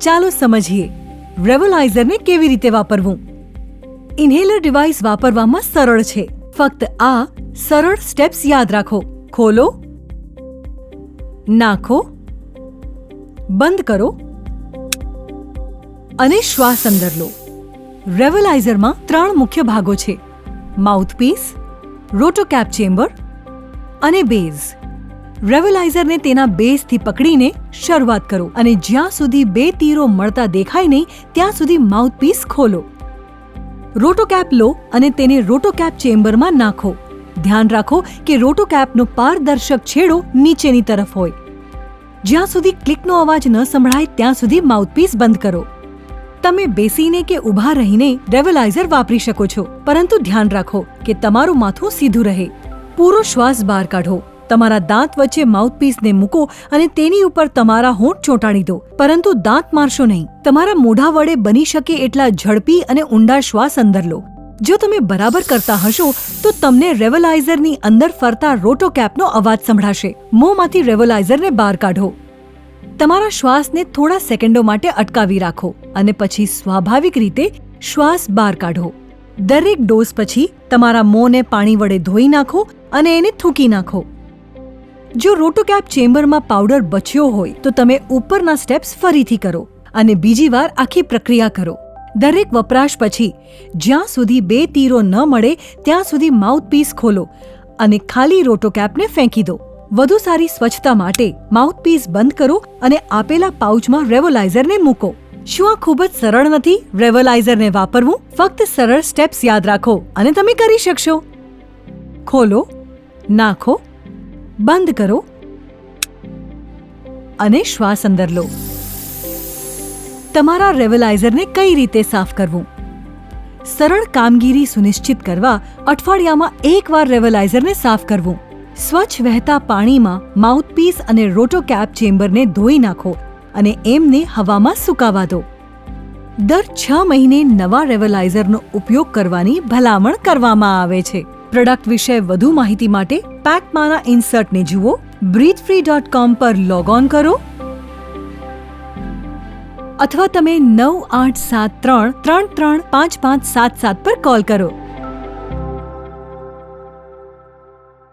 ચાલો સમજીએ રેવલાઇઝરને કેવી રીતે વાપરવું? ઇન્હેલર ડિવાઇસ વાપરવામાં સરળ છે. ફક્ત આ સરળ સ્ટેપ્સ યાદ રાખો. ખોલો, નાખો, બંધ કરો અને શ્વાસ અંદર લો. રેવલાઇઝરમાં ત્રણ મુખ્ય ભાગો છે. માઉથપીસ રોટોકેપ ચેમ્બર અને બેઝ રેવલાઇઝરને તેના બેઝથી પકડીને શરૂઆત કરો અને જ્યાં સુધી બે તીરો મળતા દેખાય નહીં, ત્યાં સુધી માઉથપીસ ખોલો. રોટોકેપ લો અને તેને રોટોકેપ ચેમ્બરમાં નાખો. ધ્યાન રાખો કે રોટોકેપનો પારદર્શક છેડો નીચેની તરફ હોય. જ્યાં સુધી ક્લિકનો અવાજ ન સંભળાય, ત્યાં સુધી માઉથપીસ બંધ કરો. તમે બેસીને કે ઊભા રહીને રેવલાઇઝર વાપરી શકો છો, પરંતુ ધ્યાન રાખો કે તમારું માથું સીધું રહે. પૂરો શ્વાસ બહાર કાઢો. તમારા દાંત વચ્ચે માઉથપીસને મૂકો અને તેની ઉપર તમારા હોંઠ ચોંટાડી દો. પરંતુ દાંત મારશો નહીં. તમારા મોઢા વડે બની શકે એટલા ઝડપી અને ઊંડા શ્વાસ અંદર લો. જો તમે બરાબર કરતા હશો, તો તમને રેવલાઇઝરની અંદર ફરતા રોટોકેપનો અવાજ સંભળાશે. મોંમાંથી રેવલાઇઝરને બહાર કાઢો. તમારા શ્વાસને થોડા સેકન્ડો માટે અટકાવી રાખો અને પછી સ્વાભાવિક રીતે શ્વાસ બહાર કાઢો. દરેક ડોઝ પછી તમારા મોંને પાણી વડે ધોઈ નાખો અને એને થૂકી નાખો. જો રોટોકેપ ચેમ્બરમાં પાવડર બચ્યો હોય, તો તમે ઉપરના સ્ટેપ્સ ફરીથી કરો અને બીજી વાર આખી પ્રક્રિયા કરો. દરેક વપરાશ પછી, જ્યાં સુધી બે તીરો ન મળે, ત્યાં સુધી માઉથપીસ ખોલો અને ખાલી રોટોકેપને ફેંકી દો. વધુ સારી સ્વચ્છતા માટે માઉથપીસ બંધ કરો અને આપેલા પાઉચમાં રેવોલાઇઝરને મૂકો. શું આ ખૂબ જ સરળ નથી? રેવોલાઇઝરને વાપરવું ફક્ત સરળ સ્ટેપ્સ યાદ રાખો અને તમે કરી શકશો. ખોલો, નાખો બંધ કરો અને શ્વાસ અંદર લો. તમારા રેવલાઇઝરને કઈ રીતે સાફ કરવું? સરળ કામગીરી સુનિશ્ચિત કરવા અઠવાડિયામાં એકવાર રેવલાઇઝરને સાફ કરવું. સ્વચ્છ વહેતા પાણીમાં માઉથપીસ અને રોટોકેપ ચેમ્બરને ધોઈ નાખો અને એમને હવામાં સુકાવા દો. દર છ મહિને નવા રેવલાઇઝરનો ઉપયોગ કરવાની ભલામણ કરવામાં આવે છે. પ્રોડક્ટ વિશે વધુ માહિતી માટે પેકમાના ઇન્સર્ટને જુઓ બ્રીથફ્રી ડોટ કોમ પર લોગ ઓન કરો અથવા તમે નવ આઠ સાત ત્રણ ત્રણ ત્રણ પાંચ પાંચ સાત સાત પર કોલ કરો